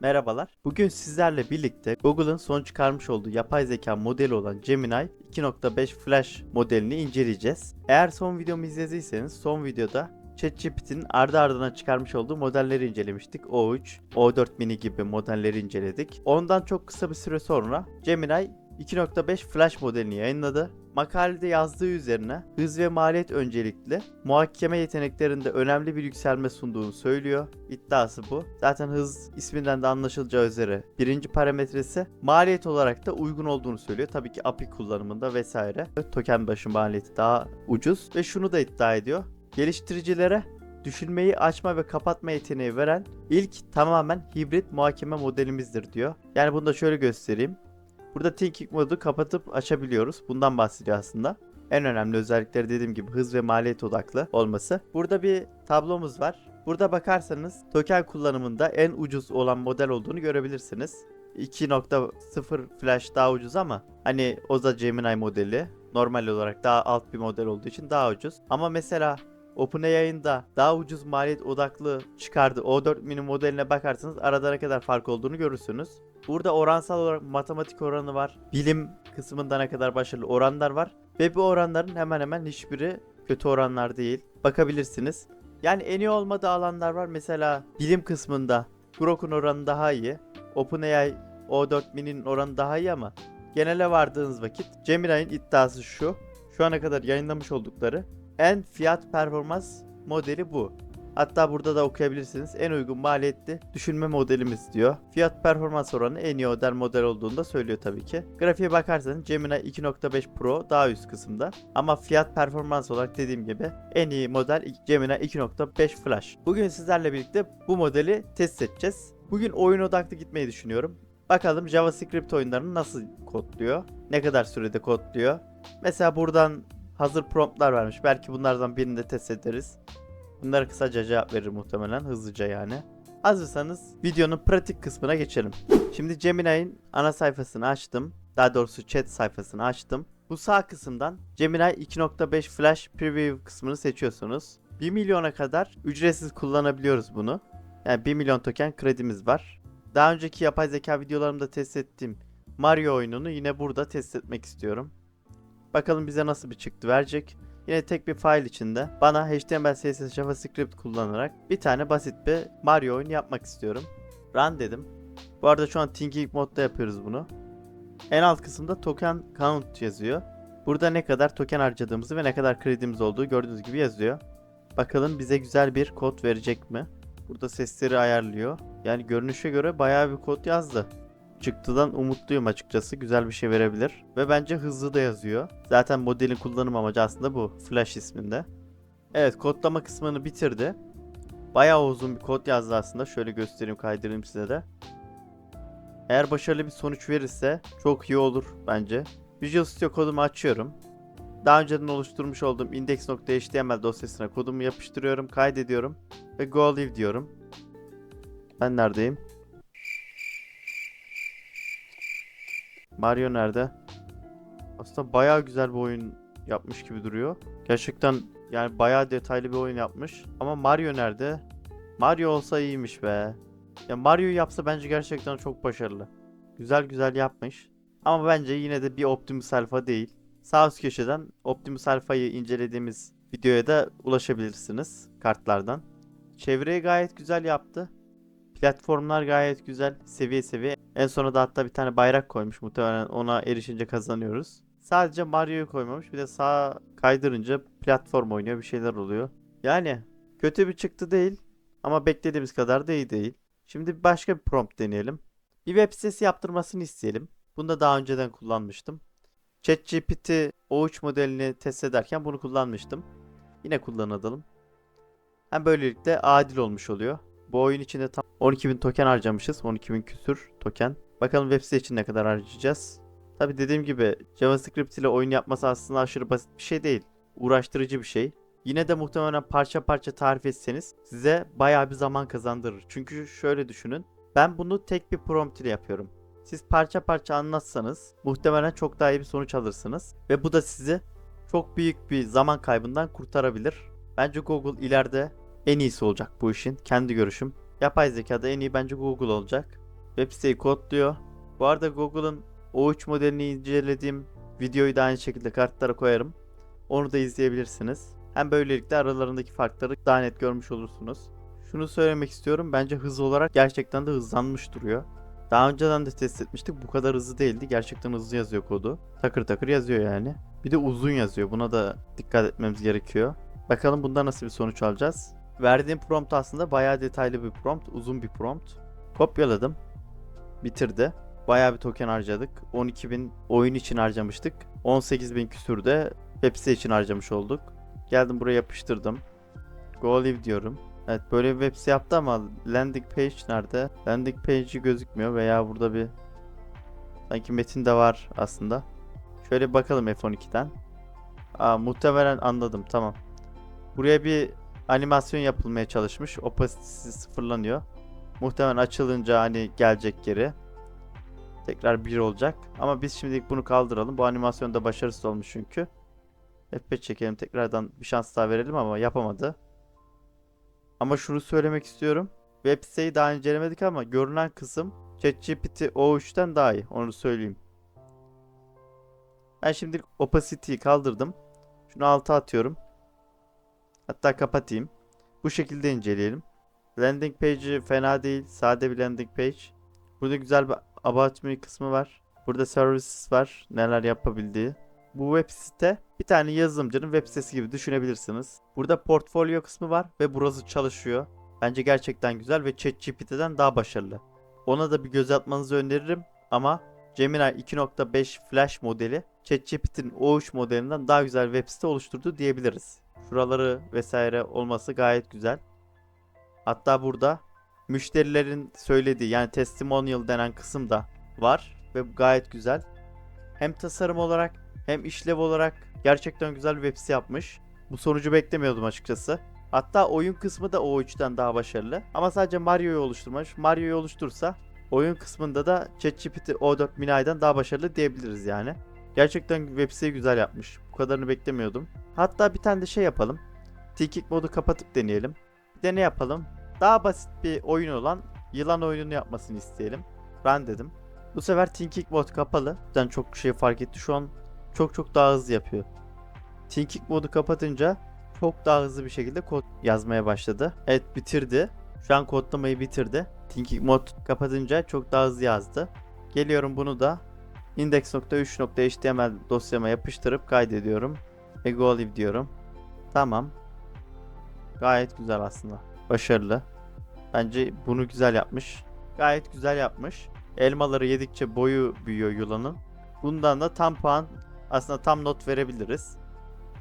Merhabalar. Bugün sizlerle birlikte Google'ın son çıkarmış olduğu yapay zeka modeli olan Gemini 2.5 Flash modelini inceleyeceğiz. Eğer son videomu izlediyseniz son videoda ChatGPT'nin ardı ardına çıkarmış olduğu modelleri incelemiştik. O3, O4 mini gibi modelleri inceledik. Ondan çok kısa bir süre sonra Gemini 2.5 Flash modelini yayınladı. Makalede yazdığı üzerine hız ve maliyet öncelikli muhakeme yeteneklerinde önemli bir yükselme sunduğunu söylüyor. İddiası bu. Zaten hız isminden de anlaşılacağı üzere birinci parametresi maliyet olarak da uygun olduğunu söylüyor. Tabii ki API kullanımında vesaire. Token başı maliyeti daha ucuz ve şunu da iddia ediyor. Geliştiricilere düşünmeyi açma ve kapatma yeteneği veren ilk tamamen hibrit muhakeme modelimizdir diyor. Yani bunu da şöyle göstereyim. Burada Thinking modu kapatıp açabiliyoruz. Bundan bahsediyor aslında. En önemli özellikleri dediğim gibi hız ve maliyet odaklı olması. Burada bir tablomuz var. Burada bakarsanız token kullanımında en ucuz olan model olduğunu görebilirsiniz. 2.0 flash daha ucuz ama hani o da Gemini modeli. Normal olarak daha alt bir model olduğu için daha ucuz. Ama mesela OpenAI'ın da daha ucuz maliyet odaklı çıkardığı O4 mini modeline bakarsanız arada ne kadar fark olduğunu görürsünüz. Burada oransal olarak matematik oranı var. Bilim kısmında ne kadar başarılı oranlar var. Ve bu oranların hemen hemen hiçbiri kötü oranlar değil. Bakabilirsiniz. Yani en iyi olmadığı alanlar var. Mesela bilim kısmında Grok'un oranı daha iyi. OpenAI O4 mini'nin oranı daha iyi ama genele vardığınız vakit Gemini'nin iddiası şu. Şu ana kadar yayınlamış oldukları en fiyat performans modeli bu. Hatta burada da okuyabilirsiniz. En uygun maliyetli düşünme modelimiz diyor. Fiyat performans oranı en iyi model model olduğunu da söylüyor tabii ki. Grafiğe bakarsanız Gemini 2.5 Pro daha üst kısımda. Ama fiyat performans olarak dediğim gibi en iyi model Gemini 2.5 Flash. Bugün sizlerle birlikte bu modeli test edeceğiz. Bugün oyun odaklı gitmeyi düşünüyorum. Bakalım JavaScript oyunlarını nasıl kodluyor? Ne kadar sürede kodluyor? Mesela buradan hazır promptlar vermiş. Belki bunlardan birini de test ederiz. Bunlara kısaca cevap verir muhtemelen hızlıca yani. Hazırsanız videonun pratik kısmına geçelim. Şimdi Gemini'nin ana sayfasını açtım. Daha doğrusu chat sayfasını açtım. Bu sağ kısımdan Gemini 2.5 Flash Preview kısmını seçiyorsunuz. 1 milyona kadar ücretsiz kullanabiliyoruz bunu. Yani 1 milyon token kredimiz var. Daha önceki yapay zeka videolarımda test ettiğim Mario oyununu yine burada test etmek istiyorum. Bakalım bize nasıl bir çıktı verecek. Yine tek bir file içinde bana HTML, CSS, JavaScript kullanarak bir tane basit bir Mario oyunu yapmak istiyorum. Run dedim. Bu arada şu an Thinking modda yapıyoruz bunu. En alt kısımda token count yazıyor. Burada ne kadar token harcadığımızı ve ne kadar kredimiz olduğu gördüğünüz gibi yazıyor. Bakalım bize güzel bir kod verecek mi? Burada sesleri ayarlıyor. Yani görünüşe göre bayağı bir kod yazdı. Çıktıdan umutluyum açıkçası. Güzel bir şey verebilir. Ve bence hızlı da yazıyor. Zaten modelin kullanım amacı aslında bu. Flash isminde. Evet kodlama kısmını bitirdi. Bayağı uzun bir kod yazdı aslında. Şöyle göstereyim kaydırayım size de. Eğer başarılı bir sonuç verirse çok iyi olur bence. Visual Studio kodumu açıyorum. Daha önceden oluşturmuş olduğum index.html dosyasına kodumu yapıştırıyorum, kaydediyorum ve go live diyorum. Ben neredeyim? Mario nerede? Aslında bayağı güzel bir oyun yapmış gibi duruyor. Gerçekten yani bayağı detaylı bir oyun yapmış. Ama Mario nerede? Mario olsa iyiymiş be. Ya Mario yapsa bence gerçekten çok başarılı. Güzel güzel yapmış. Ama bence yine de bir Optimus Alpha değil. Sağ üst köşeden Optimus Alpha'yı incelediğimiz videoya da ulaşabilirsiniz kartlardan. Çevreyi gayet güzel yaptı. Platformlar gayet güzel. Seviye seviye. En sona da hatta bir tane bayrak koymuş. Muhtemelen ona erişince kazanıyoruz. Sadece Mario'yu koymamış. Bir de sağa kaydırınca platform oynuyor. Bir şeyler oluyor. Yani kötü bir çıktı değil. Ama beklediğimiz kadar da iyi değil. Şimdi başka bir prompt deneyelim. Bir web sitesi yaptırmasını isteyelim. Bunu da daha önceden kullanmıştım. ChatGPT O3 modelini test ederken bunu kullanmıştım. Yine kullanalım. Hem böylelikle adil olmuş oluyor. Bu oyun içinde tam 12.000 token harcamışız. 12.000 küsür token. Bakalım web site için ne kadar harcayacağız. Tabi dediğim gibi JavaScript ile oyun yapması aslında aşırı basit bir şey değil. Uğraştırıcı bir şey. Yine de muhtemelen parça parça tarif etseniz size bayağı bir zaman kazandırır. Çünkü şöyle düşünün. Ben bunu tek bir prompt ile yapıyorum. Siz parça parça anlatsanız muhtemelen çok daha iyi bir sonuç alırsınız. Ve bu da sizi çok büyük bir zaman kaybından kurtarabilir. Bence Google ileride en iyisi olacak bu işin. Kendi görüşüm. Yapay zekada en iyi bence Google olacak. web siteyi kodluyor. Bu arada Google'ın O3 modelini incelediğim videoyu da aynı şekilde kartlara koyarım. Onu da izleyebilirsiniz. Hem böylelikle aralarındaki farkları daha net görmüş olursunuz. Şunu söylemek istiyorum. Bence hız olarak gerçekten de hızlanmış duruyor. Daha önceden de test etmiştik. Bu kadar hızlı değildi. Gerçekten hızlı yazıyor kodu. Takır takır yazıyor yani. Bir de uzun yazıyor. Buna da dikkat etmemiz gerekiyor. Bakalım bunda nasıl bir sonuç alacağız. Verdiğim prompt aslında bayağı detaylı bir prompt. Uzun bir prompt. Kopyaladım. Bitirdi. Bayağı bir token harcadık. 12.000 oyun için harcamıştık. 18.000 küsür de site için harcamış olduk. Geldim buraya yapıştırdım. Go live diyorum. Evet böyle bir web yaptı ama landing page nerede? Landing page'i gözükmüyor veya burada bir sanki metin de var aslında. Şöyle bakalım F12'den. Aa muhtemelen anladım tamam. Buraya bir animasyon yapılmaya çalışmış. Opacity'si sıfırlanıyor. Muhtemelen açılınca hani gelecek geri. Tekrar 1 olacak. Ama biz şimdilik bunu kaldıralım. Bu animasyon da başarısız olmuş çünkü. F5 çekelim tekrardan bir şans daha verelim ama yapamadı. Ama şunu söylemek istiyorum. Web siteyi daha incelemedik ama görünen kısım ChatGPT O3'ten daha iyi. Onu söyleyeyim. Ben şimdi opacity'yi kaldırdım. Şunu alta atıyorum. Hatta kapatayım. Bu şekilde inceleyelim. Landing page'i fena değil. Sade bir landing page. Burada güzel bir about me kısmı var. Burada services var. Neler yapabildiği. Bu web site bir tane yazılımcının web sitesi gibi düşünebilirsiniz. Burada portfolyo kısmı var ve burası çalışıyor. Bence gerçekten güzel ve ChatGPT'den daha başarılı. Ona da bir göz atmanızı öneririm ama Gemini 2.5 Flash modeli ChatGPT'nin O3 modelinden daha güzel web site oluşturdu diyebiliriz. Şuraları vesaire olması gayet güzel. Hatta burada müşterilerin söylediği yani testimonial denen kısım da var ve gayet güzel. Hem tasarım olarak hem işlev olarak gerçekten güzel bir web yapmış. Bu sonucu beklemiyordum açıkçası. Hatta oyun kısmı da O3'ten daha başarılı. Ama sadece Mario'yu oluşturmuş. Mario'yu oluştursa oyun kısmında da ChatGPT O4 Mini'den daha başarılı diyebiliriz yani. Gerçekten web siteyi güzel yapmış. Kadarını beklemiyordum. Hatta bir tane de şey yapalım. Tiki modu kapatıp deneyelim. Bir de ne yapalım? Daha basit bir oyun olan yılan oyununu yapmasını isteyelim. Run dedim. Bu sefer Thinking mod kapalı. Cidden çok şey fark etti. Şu an çok çok daha hızlı yapıyor. Thinking modu kapatınca çok daha hızlı bir şekilde kod yazmaya başladı. Evet bitirdi. Şu an kodlamayı bitirdi. Thinking mod kapatınca çok daha hızlı yazdı. Geliyorum bunu da index.3.html dosyama yapıştırıp kaydediyorum. Ve diyorum. Tamam. Gayet güzel aslında. Başarılı. Bence bunu güzel yapmış. Gayet güzel yapmış. Elmaları yedikçe boyu büyüyor yılanın. Bundan da tam puan aslında tam not verebiliriz.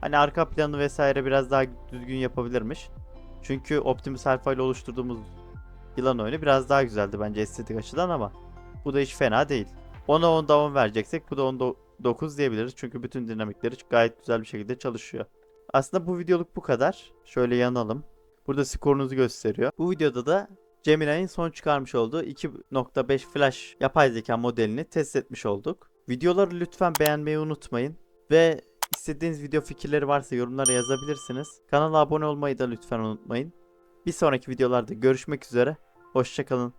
Hani arka planı vesaire biraz daha düzgün yapabilirmiş. Çünkü Optimus Alpha ile oluşturduğumuz yılan oyunu biraz daha güzeldi bence estetik açıdan ama bu da hiç fena değil. 10'a 10'da 10 vereceksek bu da 10'da 9 diyebiliriz. Çünkü bütün dinamikleri gayet güzel bir şekilde çalışıyor. Aslında bu videoluk bu kadar. Şöyle yanalım. Burada skorunuzu gösteriyor. Bu videoda da Gemini'nin son çıkarmış olduğu 2.5 Flash yapay zeka modelini test etmiş olduk. Videoları lütfen beğenmeyi unutmayın. Ve istediğiniz video fikirleri varsa yorumlara yazabilirsiniz. Kanala abone olmayı da lütfen unutmayın. Bir sonraki videolarda görüşmek üzere. Hoşçakalın.